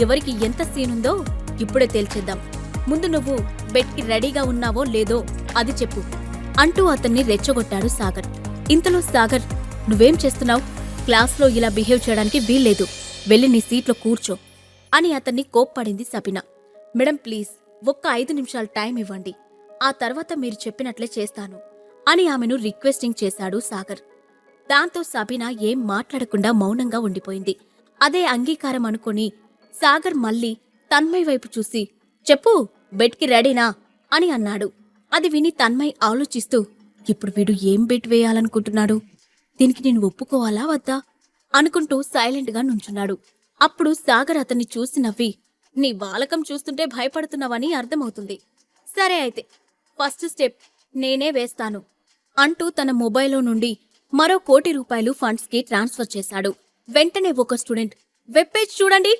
ఎవరికి ఎంత సీనుందో ఇప్పుడే తేల్చేద్దాం. ముందు నువ్వు బెడ్కి రెడీగా ఉన్నావో లేదో అది చెప్పు. అంటూ అతన్ని రెచ్చగొట్టాడు సాగర్. ఇంతలో సాగర్ నువ్వేం చేస్తున్నావు? క్లాస్లో ఇలా బిహేవ్ చేయడానికి వీల్లేదు. వెళ్ళి నీ సీట్లో కూర్చో. అని అతన్ని కోప్పడింది సబిన. మేడం ప్లీజ్ ఒక్క ఐదు నిమిషాలు టైం ఇవ్వండి. ఆ తర్వాత మీరు చెప్పినట్లే చేస్తాను. అని ఆమెను రిక్వెస్టింగ్ చేశాడు సాగర్. దాంతో సబిన ఏం మాట్లాడకుండా మౌనంగా ఉండిపోయింది. అదే అంగీకారం అనుకొని సాగర్ మళ్ళీ తన్మయ్ వైపు చూసి చెప్పు బెట్కి రెడీనా? అని అన్నాడు. అది విని తన్మయ్ ఆలోచిస్తూ ఇప్పుడు వీడు ఏం బెట్ వేయాలనుకుంటున్నాడు? దీనికి నేను ఒప్పుకోవాలా వద్దా? అనుకుంటూ సైలెంట్గా నుంచున్నాడు. అప్పుడు సాగర్ అతన్ని చూసి నవ్వి నీ బాలకం చూస్తుంటే భయపడుతున్నావని అర్థమవుతుంది. సరే అయితే ఫస్ట్ స్టెప్ నేనే వేస్తాను అంటూ తన మొబైల్లో నుండి మరో కోటి రూపాయలు ఫండ్స్కి ట్రాన్స్ఫర్ చేశాడు. వెంటనే ఒక స్టూడెంట్ వెబ్ పేజ్ చూడండి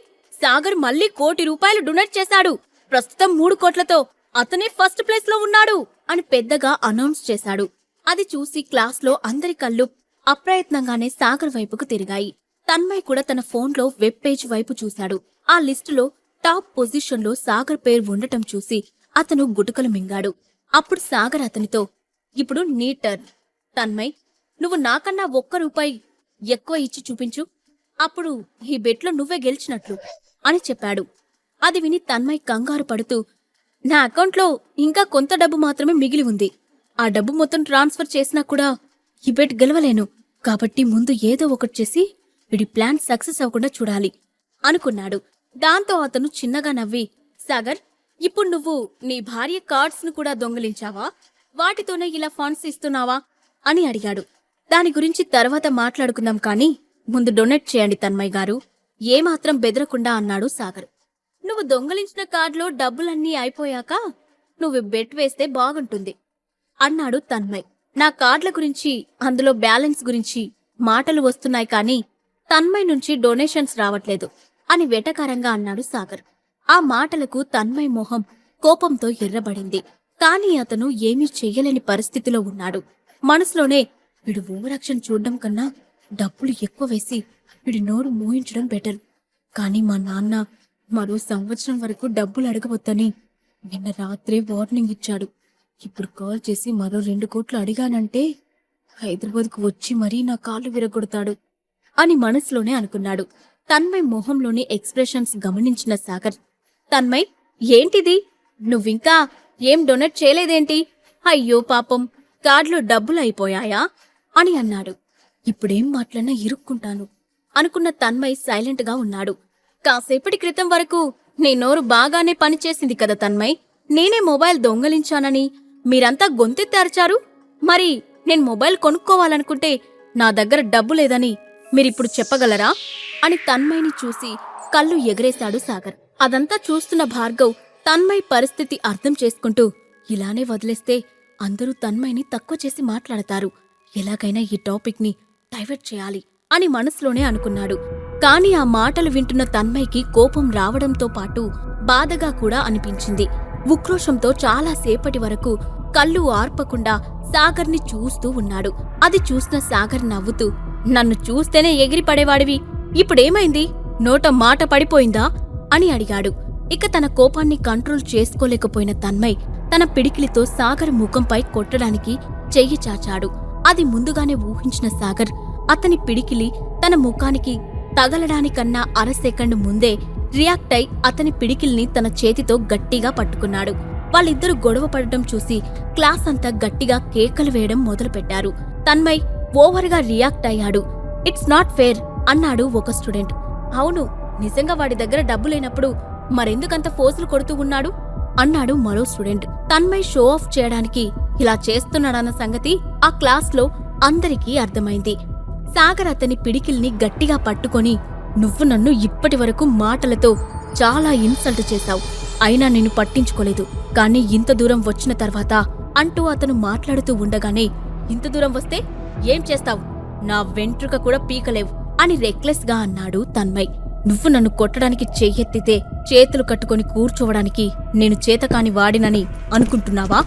సాగర్ మళ్ళీ కోటి రూపాయలు డొనేట్ చేశాడు. ప్రస్తుతం మూడు కోట్లతో అతనే ఫస్ట్ ప్లేస్లో ఉన్నాడు అని పెద్దగా అనౌన్స్ చేశాడు. అది చూసి క్లాస్లో అందరి కళ్ళు అప్రయత్నంగానే సాగర్ వైపుకు తిరిగాయి. తన్మయ్ కూడా తన ఫోన్లో వెబ్ పేజ్ వైపు చూశాడు. ఆ లిస్టులో టాప్ పొజిషన్లో సాగర్ పేరు ఉండటం చూసి అతను గుటుకలు మింగాడు. అప్పుడు సాగర్ అతనితో ఇప్పుడు నీ టర్న్. తన్మయ్ నువ్వు నాకన్నా ఒక్క రూపాయి ఎక్కువ ఇచ్చి చూపించు. అప్పుడు ఈ బెట్లో నువ్వే గెలిచినట్లు. అని చెప్పాడు. అది విని తన్మయ్ కంగారు పడుతూ నా అకౌంట్లో ఇంకా కొంత డబ్బు మాత్రమే మిగిలి ఉంది. ఆ డబ్బు మొత్తం ట్రాన్స్ఫర్ చేసినా కూడా ఈ బెట్ గెలవలేను. కాబట్టి ముందు ఏదో ఒకటి చేసి వీడి ప్లాన్ సక్సెస్ అవ్వకుండా చూడాలి అనుకున్నాడు. దాంతో అతను చిన్నగా నవ్వి సాగర్ ఇప్పుడు నువ్వు నీ భార్య కార్డ్స్ను కూడా దొంగిలించావా? వాటితోనే ఇలా ఫండ్స్ ఇస్తున్నావా? అని అడిగాడు. దాని గురించి తర్వాత మాట్లాడుకుందాం కానీ ముందు డొనేట్ చేయండి తన్మయ్ గారు. ఏమాత్రం బెదరకుండా అన్నాడు సాగర్. నువ్వు దొంగలించిన కార్డులో డబ్బులన్నీ అయిపోయాక నువ్వు బెట్ వేస్తే బాగుంటుంది అన్నాడు తన్మయ్. నా కార్డుల గురించి అందులో బ్యాలెన్స్ గురించి మాటలు వస్తున్నాయి కానీ తన్మయ్ నుంచి డొనేషన్స్ రావట్లేదు అని వెటకారంగా అన్నాడు సాగర్. ఆ మాటలకు తన్మయ్ మొహం కోపంతో ఎర్రబడింది. కానీ అతను ఏమీ చెయ్యలేని పరిస్థితిలో ఉన్నాడు. మనసులోనే వీడు ఓవరాక్షన్ చూడడం కన్నా డబ్బులు ఎక్కువ వేసి వీడి నోరు మోయించడం బెటర్ కానీ మా నాన్న మరో సంవత్సరం వరకు డబ్బులు అడగవద్దని నిన్న రాత్రే వార్నింగ్ ఇచ్చాడు. ఇప్పుడు కాల్ చేసి మరో రెండు కోట్లు అడిగానంటే హైదరాబాద్కు వచ్చి మరీ నా కాళ్ళు విరగొడతాడు అని మనసులోనే అనుకున్నాడు. తన్మయ్ మొహంలోని ఎక్స్ప్రెషన్స్ గమనించిన సాగర్ తన్మయ్ ఏంటిది? నువ్వింకా ఏం డొనేట్ చేయలేదేంటి? అయ్యో పాపం కార్డులో డబ్బులు అయిపోయాయా? అని అన్నాడు. ఇప్పుడేం మాట్లాడినా ఇరుక్కుంటాను. అనుకున్న తన్మయ్ సైలెంట్గా ఉన్నాడు. కాసేపటి క్రితం వరకు నీ నోరు బాగానే పనిచేసింది కదా తన్మయ్. నేనే మొబైల్ దొంగలించానని మీరంతా గొంతెత్తారుచారు మరి నేను మొబైల్ కొనుక్కోవాలనుకుంటే నా దగ్గర డబ్బు లేదని మీరిప్పుడు చెప్పగలరా? అని తన్మయ్ని చూసి కళ్ళు ఎగరేశాడు సాగర్. అదంతా చూస్తున్న భార్గవ్ తన్మయ్ పరిస్థితి అర్థం చేసుకుంటూ ఇలానే వదిలేస్తే అందరూ తన్మయ్ని తక్కువ చేసి మాట్లాడతారు. ఎలాగైనా ఈ టాపిక్ని డైవర్ట్ చేయాలి అని మనసులోనే అనుకున్నాడు. కాని ఆ మాటలు వింటున్న తన్మయ్కి కోపం రావడంతో పాటు బాధగా కూడా అనిపించింది. ఉక్రోషంతో చాలాసేపటి వరకు కళ్ళు ఆర్పకుండా సాగర్ని చూస్తూ ఉన్నాడు. అది చూసిన సాగర్ నవ్వుతూ నన్ను చూస్తేనే ఎగిరిపడేవాడివి. ఇప్పుడేమైంది? నోట మాట పడిపోయిందా? అని అడిగాడు. ఇక తన కోపాన్ని కంట్రోల్ చేసుకోలేకపోయిన తన్మయ్ తన పిడికిలితో సాగర్ ముఖంపై కొట్టడానికి చెయ్యి చాచాడు. అది ముందుగానే ఊహించిన సాగర్ అతని పిడికిలి తన ముఖానికి తగలడానికన్నా అర సెకండ్ ముందే రియాక్ట్ అయి అతని పిడికిల్ని తన చేతితో గట్టిగా పట్టుకున్నాడు. వాళ్ళిద్దరూ గొడవ పడటం చూసి క్లాస్ అంతా గట్టిగా కేకలు వేయడం మొదలుపెట్టారు. తన్మయ్ ఓవర్గా రియాక్ట్ అయ్యాడు. ఇట్స్ నాట్ ఫేర్ అన్నాడు ఒక స్టూడెంట్. అవును నిజంగా వాడి దగ్గర డబ్బు లేనప్పుడు మరెందుకంత ఫోజులు కొడుతూ ఉన్నాడు? అన్నాడు మరో స్టూడెంట్. తన్మయ్ షో ఆఫ్ చేయడానికి ఇలా చేస్తున్నాడన్న సంగతి ఆ క్లాస్లో అందరికీ అర్థమైంది. సాగర్ అతని పిడికిల్ని గట్టిగా పట్టుకొని నువ్వు నన్ను ఇప్పటి వరకు మాటలతో చాలా ఇన్సల్ట్ చేశావు. అయినా నేను పట్టించుకోలేదు. కానీ ఇంత దూరం వచ్చిన తర్వాత అంటూ అతను మాట్లాడుతూ ఉండగానే ఇంత దూరం వస్తే ఏం చేస్తావు? నా వెంట్రుక కూడా పీకలేవు అని రెక్లెస్గా అన్నాడు తన్మయ్. నువ్వు నన్ను కొట్టడానికి చెయ్యెత్తితే చేతులు కట్టుకొని కూర్చోవడానికి నేను చేతకాని వాడినని అనుకుంటున్నావా?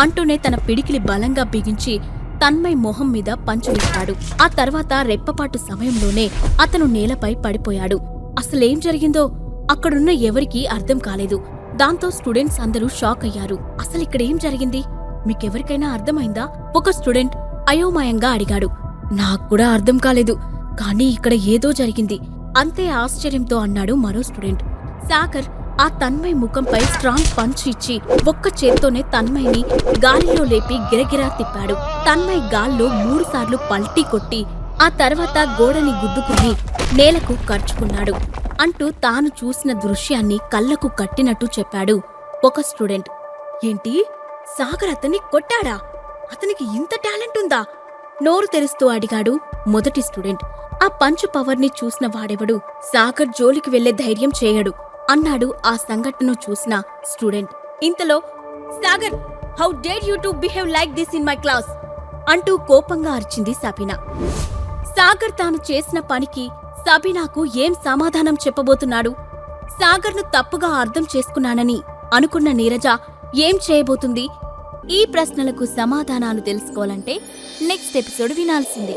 అంటూనే తన పిడికిలి బలంగా బిగించి తన్మయ్ మొహం మీద పంచువేశాడు ఆ తర్వాత రెప్పపాటు సమయంలోనే అతను నేలపై పడిపోయాడు. అసలేం జరిగిందో అక్కడున్న ఎవరికీ అర్థం కాలేదు. దాంతో స్టూడెంట్స్ అందరూ షాక్ అయ్యారు. అసలు జరిగింది? మీకెవరికైనా అర్థమైందా? ఒక స్టూడెంట్ అయోమయంగా అడిగాడు. నాకు కూడా అర్థం కాలేదు. కానీ ఇక్కడ ఏదో జరిగింది. అంతే ఆశ్చర్యంతో అన్నాడు మరో స్టూడెంట్. సాకర్ ఆ తన్మయ్ ముఖంపై స్ట్రాంగ్ పంచ్ ఇచ్చి ఒక్క చేత్తోనే తన్మయ్ని గాలిలో లేపి గిరగిరా తిప్పాడు. తన్మయ్ గాల్లో మూడుసార్లు పల్టీ కొట్టి ఆ తర్వాత గోడని గుద్దుకుని నేలకు ఖర్చుకున్నాడు అంటూ తాను చూసిన దృశ్యాన్ని కళ్ళకు కట్టినట్టు చెప్పాడు ఒక స్టూడెంట్ ఏంటి? సాగర్ అతన్ని కొట్టాడా? అతనికి ఇంత టాలెంట్ ఉందా? నోరు తెరుస్తూ అడిగాడు మొదటి స్టూడెంట్ ఆ పంచ్ పవర్ని చూసిన వాడెవడు? సాగర్ జోలికి వెళ్ళే ధైర్యం చేయడు. అన్నాడు ఆ సంఘటనను చూసిన స్టూడెంట్. ఇంతలో Sagar how dare you to behave like this in my class? అంటూ కోపంగా అరిచింది సబీనా. సాగర్ తాను చేసిన పనికి సబీనాకు ఏం సమాధానం చెప్పబోతున్నాడు? సాగర్ను తప్పుగా అర్థం చేసుకున్నానని అనుకున్న నీరజ ఏం చేయబోతుంది? ఈ ప్రశ్నలకు సమాధానాలు తెలుసుకోవాలంటే నెక్స్ట్ ఎపిసోడ్ వినాల్సిందే.